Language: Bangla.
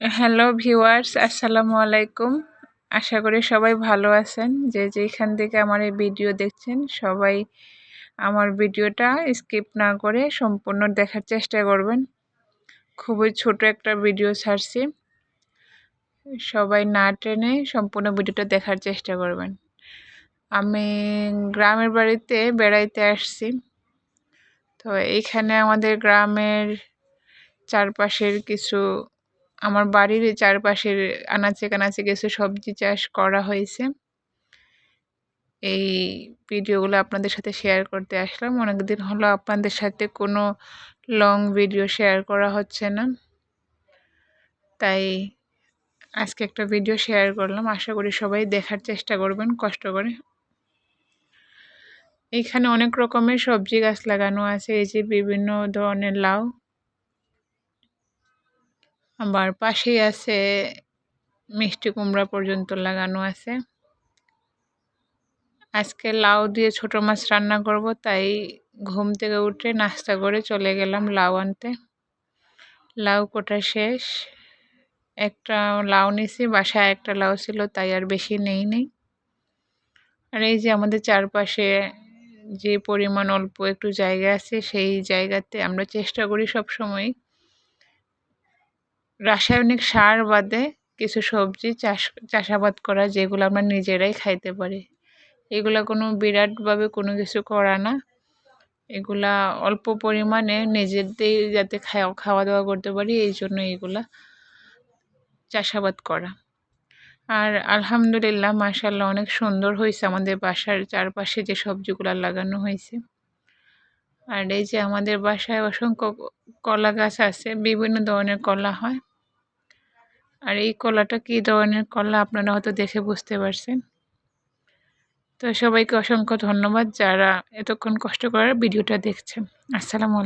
হ্যালো ভিউয়ার্স আসসালামু আলাইকুম আশা করি সবাই ভালো আছেন। যে যেখান থেকে আমার এই ভিডিও দেখছেন, সবাই আমার ভিডিওটা স্কিপ না করে সম্পূর্ণ দেখার চেষ্টা করবেন। খুবই ছোট একটা ভিডিও ছাড়ছি। সবাই না টেনে সম্পূর্ণ ভিডিওটা দেখার চেষ্টা করবেন। আমি গ্রামের বাড়িতে বেড়াইতে আসছি। তো এইখানে আমাদের গ্রামের চারপাশের কিছু আমার বাড়ির চারপাশের আনাচে কানাচে কিছু সবজি চাষ করা হয়েছে। এই ভিডিওগুলো আপনাদের সাথে শেয়ার করতে আসলাম। অনেকদিন হলো আপনাদের সাথে কোনো লং ভিডিও শেয়ার করা হচ্ছে না। তাই আজকে একটা ভিডিও শেয়ার করলাম। আশা করি সবাই দেখার চেষ্টা করবেন, কষ্ট করে। এখানে অনেক রকমের সবজি গাছ লাগানো আছে। এই যে বিভিন্ন ধরনের লাউ আবার পাশেই আছে মিষ্টি কুমড়া পর্যন্ত লাগানো আছে। আজকে লাউ দিয়ে ছোট মাছ রান্না করব, তাই ঘুম থেকে উঠে নাস্তা করে চলে গেলাম লাউ আনতে। লাউ কোটা শেষ। একটা লাউ নিছি, বাসায় একটা লাউ ছিল, তাই আর বেশি নেই নেই। আর এই যে আমাদের চারপাশে যে পরিমাণ অল্প একটু জায়গা আছে, সেই জায়গাতে আমরা চেষ্টা করি সব সময় রাসায়নিক সার বাদে কিছু সবজি চাষ, চাষাবাদ করা যেগুলো আমরা নিজেরাই খাইতে পারি। এগুলা কোনো বিরাটভাবে কোনো কিছু করা না। এগুলা অল্প পরিমাণে নিজেদের যাতে খাওয়া খাওয়া দাওয়া করতে পারি, এই জন্য এগুলা চাষাবাদ করা। আর আলহামদুলিল্লাহ মাশাল্লাহ অনেক সুন্দর হয়েছে আমাদের বাসার চারপাশে যে সবজিগুলো লাগানো হয়েছে আর এই যে আমাদের বাসায় অসংখ্য কলা গাছ আছে, বিভিন্ন ধরনের কলা হয়। আর এই কলাটা কি ধরনের কলা আপনারা হয়তো দেখে বুঝতে পারছেন। তো সবাইকে অসংখ্য ধন্যবাদ যারা এতক্ষণ কষ্ট করার ভিডিওটা দেখছেন। আসসালামু